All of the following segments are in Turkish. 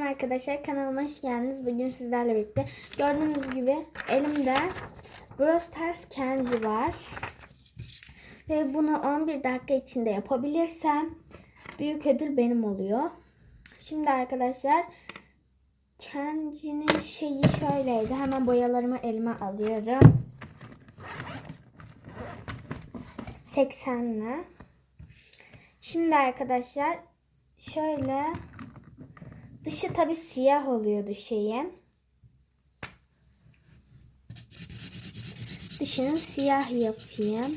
Selam arkadaşlar kanalıma hoş geldiniz. Bugün sizlerle birlikte gördüğünüz gibi elimde Brawl Stars Kenji var. Ve bunu 11 dakika içinde yapabilirsem büyük ödül benim oluyor. Şimdi arkadaşlar Kenji'nin şeyi şöyleydi. Hemen boyalarımı elime alıyorum. 80'le. Şimdi arkadaşlar şöyle dışı tabi siyah oluyordu şeyin. Dışını siyah yapayım.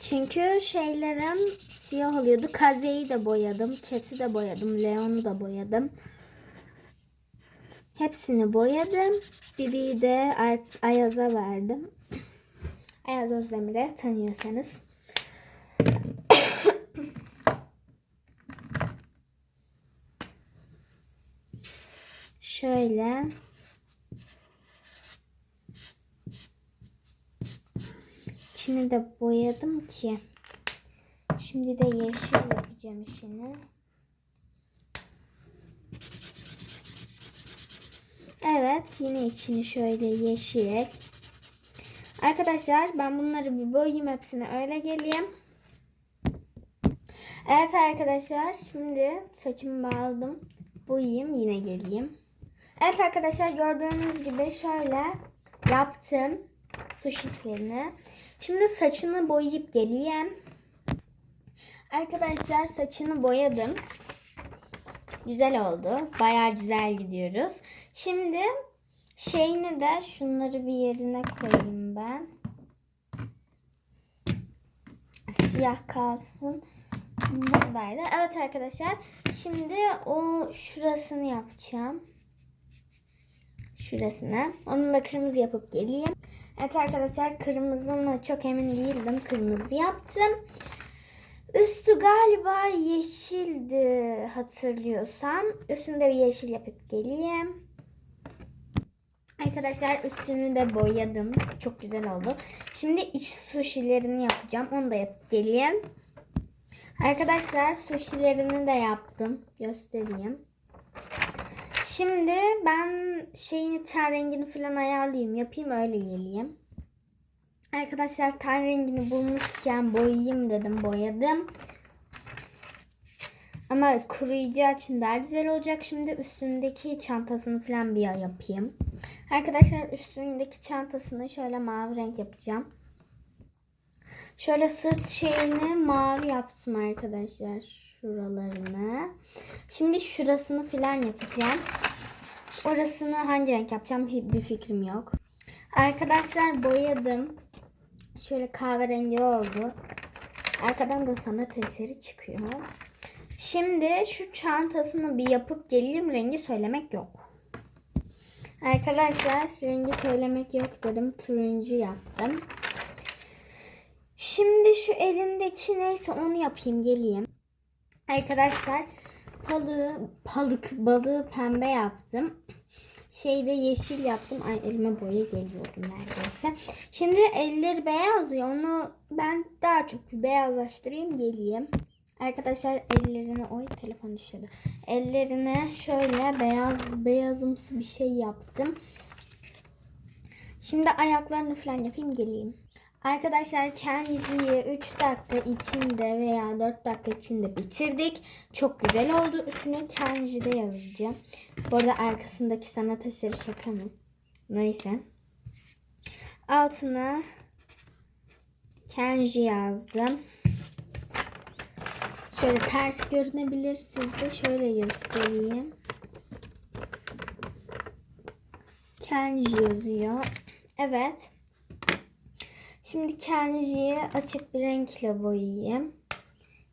Çünkü şeylerim siyah oluyordu. Kazeyi de boyadım. Cat'i de boyadım. Leon'u da boyadım. Hepsini boyadım. Bibi'yi de Ay- Ayaz'a verdim. Ayaz Özdemir'e tanıyorsanız. Şöyle. İçini de boyadım ki. Şimdi de yeşil yapacağım işini. Evet yine içini şöyle yeşil. Arkadaşlar ben bunları bir boyayayım hepsine öyle geleyim. Evet arkadaşlar şimdi saçımı bağladım. Boyayayım yine geleyim. Evet arkadaşlar gördüğünüz gibi şöyle yaptım suşislerini. Şimdi saçını boyayıp geleyim. Arkadaşlar saçını boyadım. Güzel oldu. Baya güzel gidiyoruz. Şimdi şeyini de şunları bir yerine koyayım ben. Siyah kalsın. Buradaydı. Evet arkadaşlar. Şimdi o şurasını yapacağım. Şurasını. Onu da kırmızı yapıp geleyim. Evet arkadaşlar kırmızı mı çok emin değildim. Kırmızı yaptım. Üstü galiba yeşildi hatırlıyorsam. Üstünde bir yeşil yapıp geleyim. Arkadaşlar üstünü de boyadım. Çok güzel oldu. Şimdi iç sushilerini yapacağım. Onu da yapıp geleyim. Arkadaşlar sushilerini de yaptım. Göstereyim. Şimdi ben şeyini ten rengini falan ayarlayayım. Yapayım öyle geleyim. Arkadaşlar ten rengini bulmuşken boyayayım dedim. Boyadım. Ama kuruyacağı için daha güzel olacak. Şimdi üstündeki çantasını falan bir yapayım. Arkadaşlar üstündeki çantasını şöyle mavi renk yapacağım. Şöyle sırt şeyini mavi yaptım arkadaşlar. Şuralarını. Şimdi şurasını falan yapacağım. Orasını hangi renk yapacağım bir fikrim yok. Arkadaşlar boyadım. Şöyle kahverengi oldu. Arkadan da sanat eseri çıkıyor. Şimdi şu çantasını bir yapıp geleyim. Rengi söylemek yok. Arkadaşlar rengi söylemek yok dedim. Turuncu yaptım. Şimdi şu elindeki neyse onu yapayım geleyim. Arkadaşlar balığı, balık, balığı pembe yaptım. Şeyde yeşil yaptım. Ay elime boya geliyordu neredeyse. Şimdi elleri beyaz ya onu ben daha çok bir beyazlaştırayım geleyim. Arkadaşlar ellerine oy telefon düşüyordu. Ellerine şöyle beyaz beyazımsı bir şey yaptım. Şimdi ayaklarını falan yapayım geleyim. Arkadaşlar Kenji'yi 3 dakika içinde veya 4 dakika içinde bitirdik. Çok güzel oldu. Üstüne Kenji'de yazacağım. Bu arada arkasındaki sanat eseri şaka mı? Neyse. Altına Kenji yazdım. Şöyle ters görünebilir. Sizde şöyle göstereyim. Kenji yazıyor. Evet. Şimdi Kenji'yi açık bir renkle boyayayım.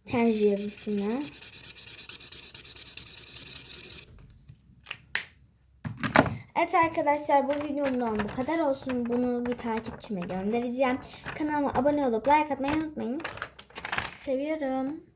Kenji yazısını. Evet arkadaşlar bu videomdan bu kadar olsun. Bunu bir takipçime göndereceğim. Kanalıma abone olup like atmayı unutmayın. Seviyorum.